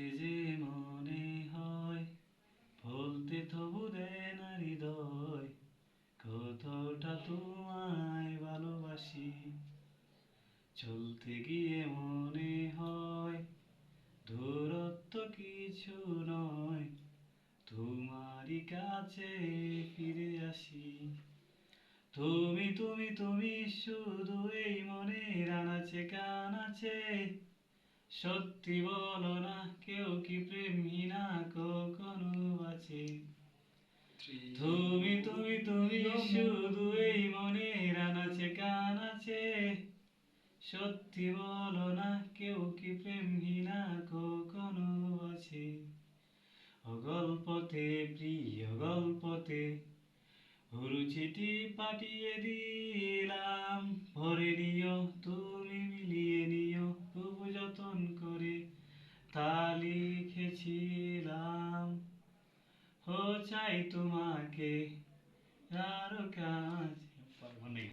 দেখতে যে মনে হয়, বলতে তবু দেয় না হৃদয়, কতটা তোমায় ভালোবাসি। চলতে গিয়ে মনে হয়, দূরত্ব কিছু নয়, তোমারই কাছে ফিরে আসি। তুমি তুমি তুমি, শুধু এই মনে রানাচে কানাচে সত্যি বলো না, কেউ কি প্রেমহীনা কখনো আছে? তুমি তুমি তুমি শুধু এই মনে রানাচে কানাচে সত্যি বলো না, কেউ কি প্রেমহীনা কখনো আছে? অগল্পতে প্রিয় গল্পতে চিঠি পাঠিয়ে দিলাম। তা লিখেছিলাম। ও চাই তোমাকে আরও কাছে